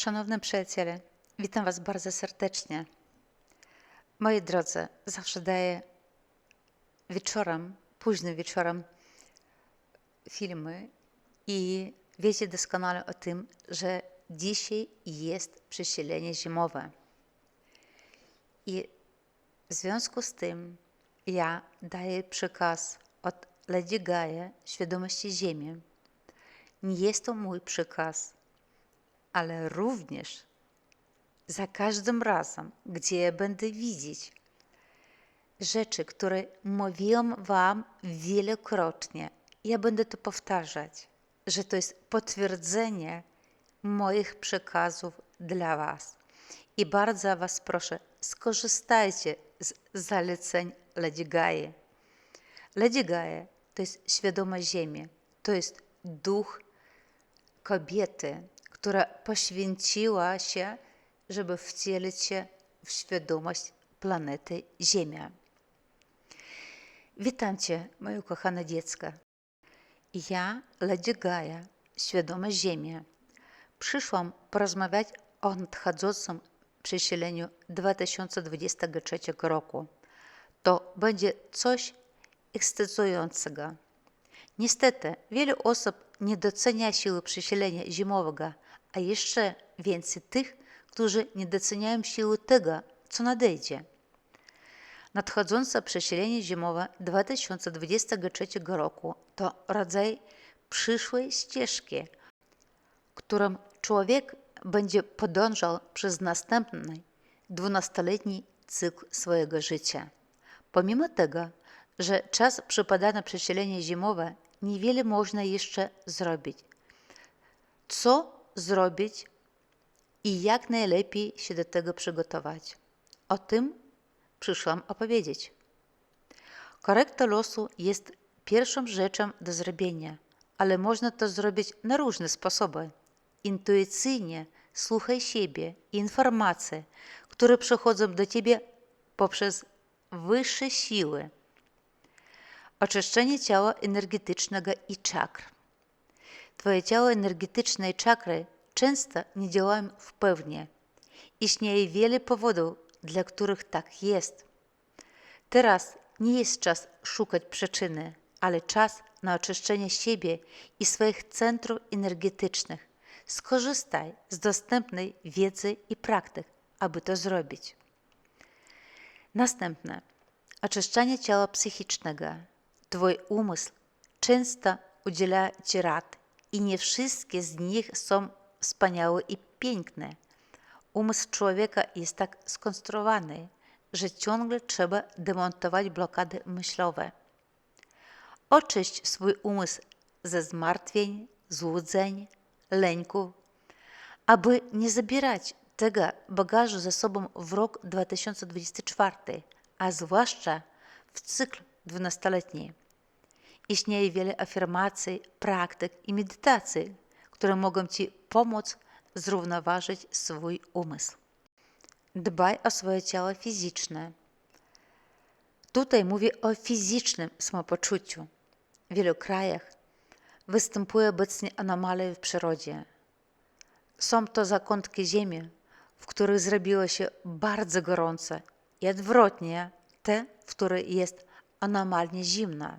Szanowne przyjaciele, witam Was bardzo serdecznie. Moi drodzy, zawsze daję wieczorem, późnym wieczorem filmy i wiecie doskonale o tym, że dzisiaj jest przesilenie zimowe. I w związku z tym ja daję przekaz od Lady Gaia świadomości Ziemi. Nie jest to mój przekaz, ale również za każdym razem, gdzie będę widzieć rzeczy, które mówiłam Wam wielokrotnie, ja będę to powtarzać, że to jest potwierdzenie moich przekazów dla Was. I bardzo Was proszę, skorzystajcie z zaleceń Lady Gai. Lady Gaia to jest świadoma Ziemi, to jest duch kobiety, która poświęciła się, żeby wcielić się w świadomość planety Ziemia. Witam Cię, moje kochane dziecko. Ja, Lady Gaia, świadoma Ziemia, przyszłam porozmawiać o nadchodzącym przesileniu 2023 roku. To będzie coś ekscytującego. Niestety, wiele osób nie docenia siły przesilenia zimowego, a jeszcze więcej tych, którzy nie doceniają siły tego, co nadejdzie. Nadchodzące przesilenie zimowe 2023 roku to rodzaj przyszłej ścieżki, którą człowiek będzie podążał przez następny dwunastoletni cykl swojego życia. Pomimo tego, że czas przypada na przesilenie zimowe, niewiele można jeszcze zrobić. Co zrobić i jak najlepiej się do tego przygotować? O tym przyszłam opowiedzieć. Korekta losu jest pierwszą rzeczą do zrobienia, ale można to zrobić na różne sposoby. Intuicyjnie słuchaj siebie i informacje, które przychodzą do ciebie poprzez wyższe siły. Oczyszczenie ciała energetycznego i czakr. Twoje ciało energetyczne i czakry często nie działają w pełni. Istnieje wiele powodów, dla których tak jest. Teraz nie jest czas szukać przyczyny, ale czas na oczyszczenie siebie i swoich centrów energetycznych. Skorzystaj z dostępnej wiedzy i praktyk, aby to zrobić. Następne. Oczyszczanie ciała psychicznego. Twój umysł często udziela Ci rad i nie wszystkie z nich są wspaniałe i piękne. Umysł człowieka jest tak skonstruowany, że ciągle trzeba demontować blokady myślowe. Oczyść swój umysł ze zmartwień, złudzeń, lęków, aby nie zabierać tego bagażu ze sobą w rok 2024, a zwłaszcza w cykl dwunastoletni. Istnieje wiele afirmacji, praktyk i medytacji, które mogą Ci pomóc zrównoważyć swój umysł. Dbaj o swoje ciało fizyczne. Tutaj mówię o fizycznym samopoczuciu. W wielu krajach występuje obecnie anomalie w przyrodzie. Są to zakątki ziemi, w których zrobiło się bardzo gorące i odwrotnie te, w których jest anomalnie zimno.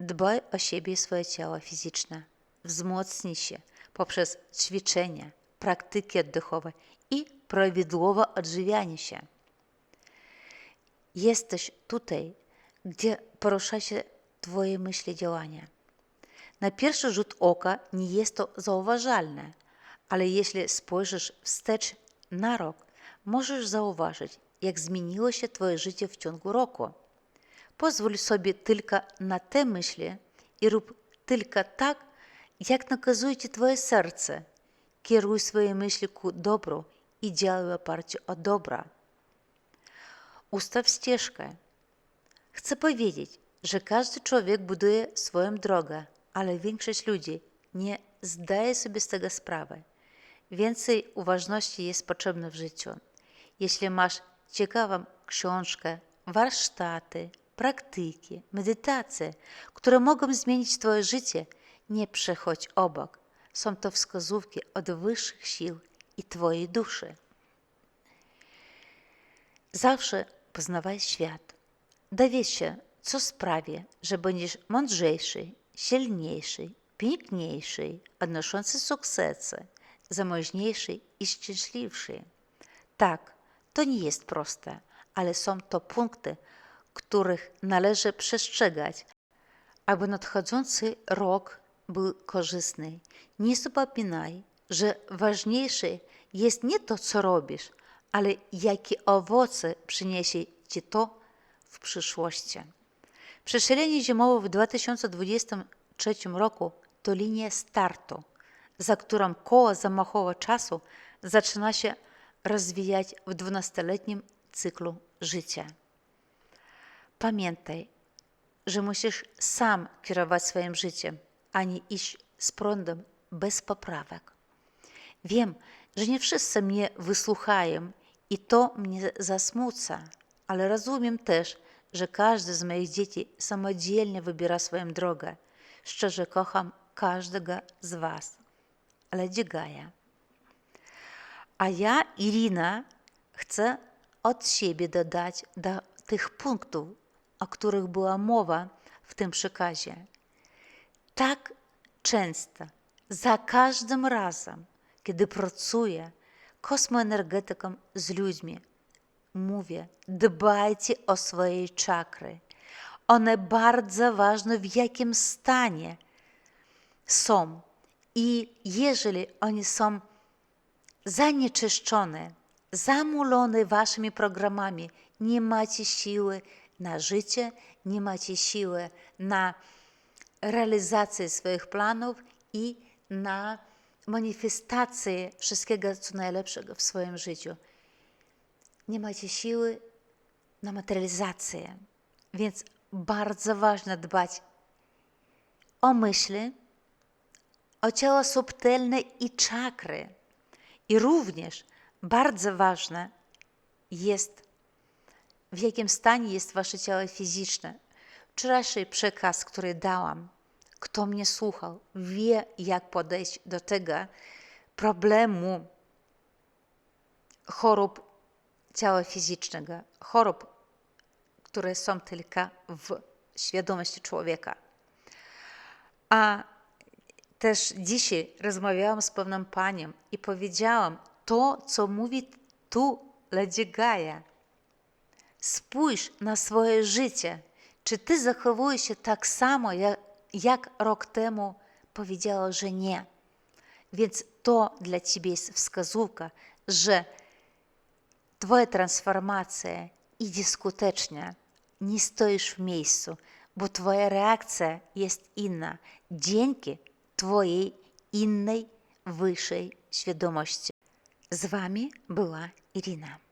Dbaj o siebie i swoje ciało fizyczne. Wzmocnij się poprzez ćwiczenia, praktyki oddechowe i prawidłowe odżywianie się. Jesteś tutaj, gdzie porusza się Twoje myśli działania. Na pierwszy rzut oka nie jest to zauważalne, ale jeśli spojrzysz wstecz na rok, możesz zauważyć, jak zmieniło się Twoje życie w ciągu roku. Pozwól sobie tylko na te myśli i rób tylko tak, jak nakazuje Ci Twoje serce. Kieruj swoje myśli ku dobru i działaj w oparciu o dobra. Ustaw ścieżkę. Chcę powiedzieć, że każdy człowiek buduje swoją drogę, ale większość ludzi nie zdaje sobie z tego sprawy. Więcej uważności jest potrzebne w życiu. Jeśli masz ciekawą książkę, warsztaty, praktyki, medytacje, które mogą zmienić Twoje życie, nie przechodź obok. Są to wskazówki od wyższych sił i Twojej duszy. Zawsze poznawaj świat. Dowiedz się, co sprawi, że będziesz mądrzejszy, silniejszy, piękniejszy, odnoszący sukcesy, zamożniejszy i szczęśliwszy. Tak, to nie jest proste, ale są to punkty, których należy przestrzegać, aby nadchodzący rok był korzystny. Nie zapominaj, że ważniejsze jest nie to, co robisz, ale jakie owoce przyniesie ci to w przyszłości. Przesilenie zimowe w 2023 roku to linia startu, za którą koło zamachowe czasu zaczyna się rozwijać w 12-letnim cyklu życia. Pamiętaj, że musisz sam kierować swoim życiem, a nie iść z prądem bez poprawek. Wiem, że nie wszyscy mnie wysłuchają i to mnie zasmuca, ale rozumiem też, że każdy z moich dzieci samodzielnie wybiera swoją drogę. Szczerze kocham każdego z Was. Lady Gaja. A ja, Irina, chcę od siebie dodać do tych punktów, o których była mowa w tym przekazie. Tak często, za każdym razem, kiedy pracuję kosmoenergetyką z ludźmi, mówię, dbajcie o swoje czakry. One bardzo ważne, w jakim stanie są. I jeżeli one są zanieczyszczone, zamulone waszymi programami, nie macie siły na życie, nie macie siły na realizację swoich planów i na manifestację wszystkiego, co najlepszego w swoim życiu. Nie macie siły na materializację, więc bardzo ważne dbać o myśli, o ciało subtelne i czakry. I również bardzo ważne jest, w jakim stanie jest wasze ciało fizyczne. Wczorajszy przekaz, który dałam, kto mnie słuchał, wie, jak podejść do tego problemu chorób ciała fizycznego, chorób, które są tylko w świadomości człowieka. A też dzisiaj rozmawiałam z pewną panią i powiedziałam to, co mówi tu Lady Gaia. Spójrz na swoje życie. Czy ty zachowujesz się tak samo, jak, jak rok temu powiedziała, że nie? Więc to dla ciebie jest wskazówka, że twoja transformacja idzie skutecznie. Nie stoisz w miejscu, bo twoja reakcja jest inna. Dzięki Twojej innej, wyższej świadomości. Z Wami była Irina.